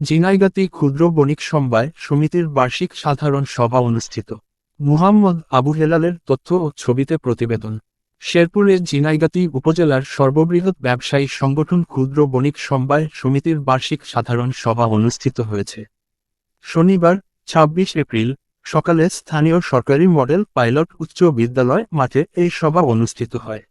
জিনাইগাতি ক্ষুদ্র বণিক সমবায় সমিতির বার্ষিক সাধারণ সভা অনুষ্ঠিত। মুহাম্মদ আবু হেলালের তথ্য ও ছবিতে প্রতিবেদন। শেরপুরের জিনাইগাতি উপজেলার সর্ববৃহৎ ব্যবসায়ী সংগঠন ক্ষুদ্র বণিক সমবায় সমিতির বার্ষিক সাধারণ সভা অনুষ্ঠিত হয়েছে। শনিবার ২৬ এপ্রিল, সকালে স্থানীয় সরকারি মডেল পাইলট উচ্চ বিদ্যালয় মাঠে এই সভা অনুষ্ঠিত হয়।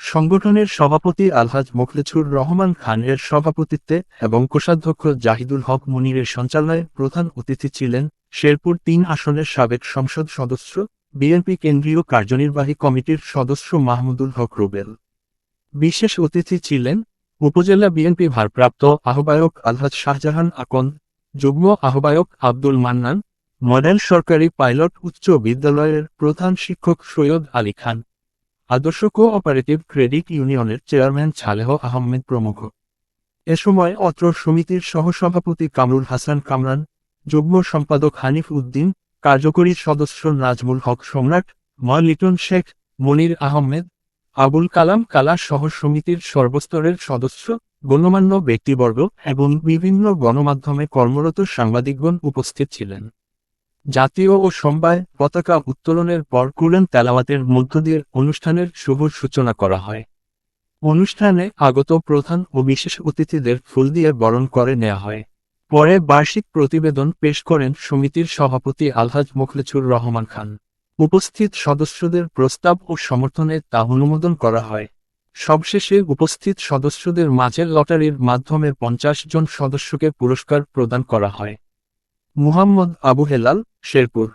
সংগঠনের সভাপতি আলহাজ মোখলেছুর রহমান খান এর সভাপতিত্বে এবং কোষাধ্যক্ষ জাহিদুল হক মনিরের সঞ্চালনায় প্রধান অতিথি ছিলেন শেরপুর তিন আসনের সাবেক সংসদ সদস্য, বিএনপি কেন্দ্রীয় কার্যনির্বাহী কমিটির সদস্য মাহমুদুল হক রুবেল। বিশেষ অতিথি ছিলেন উপজেলা বিএনপি ভারপ্রাপ্ত আহ্বায়ক আলহাজ শাহজাহান আকন, যুগ্ম আহ্বায়ক আব্দুল মান্নান, মডেল সরকারি পাইলট উচ্চ বিদ্যালয়ের প্রধান শিক্ষক সৈয়দ আলী খান। আদর্শ কোঅপারেটিভ ক্রেডিট ইউনিয়নের চেয়ারম্যান ছালেহ আহমেদ প্রমুখ এ সময় অত্র সমিতির সহসভাপতি কামরুল হাসান কামরান, যুগ্ম সম্পাদক হানিফ উদ্দিন, কার্যকরী সদস্য নাজমুল হক সম্রাট, ম লিটন শেখ, মনির আহমেদ, আবুল কালাম কালা সহ সমিতির সর্বস্তরের সদস্য, গণ্যমান্য ব্যক্তিবর্গ এবং বিভিন্ন গণমাধ্যমে কর্মরত সাংবাদিকগণ উপস্থিত ছিলেন। জাতীয় ও সমবায় পতাকা উত্তোলনের পর কুরআন তেলাওয়াতের মধ্য দিয়ে অনুষ্ঠানের শুভ সূচনা করা হয়। অনুষ্ঠানে আগত প্রধান ও বিশেষ অতিথিদের ফুল দিয়ে বরণ করে নেওয়া হয়। পরে বার্ষিক প্রতিবেদন পেশ করেন সমিতির সভাপতি আলহাজ মোখলেছুর রহমান খান। উপস্থিত সদস্যদের প্রস্তাব ও সমর্থনে তা অনুমোদন করা হয়। সবশেষে উপস্থিত সদস্যদের মাঝে লটারির মাধ্যমে পঞ্চাশ জন সদস্যকে পুরস্কার প্রদান করা হয়। মুহাম্মদ আবু হেলাল শেরপুর।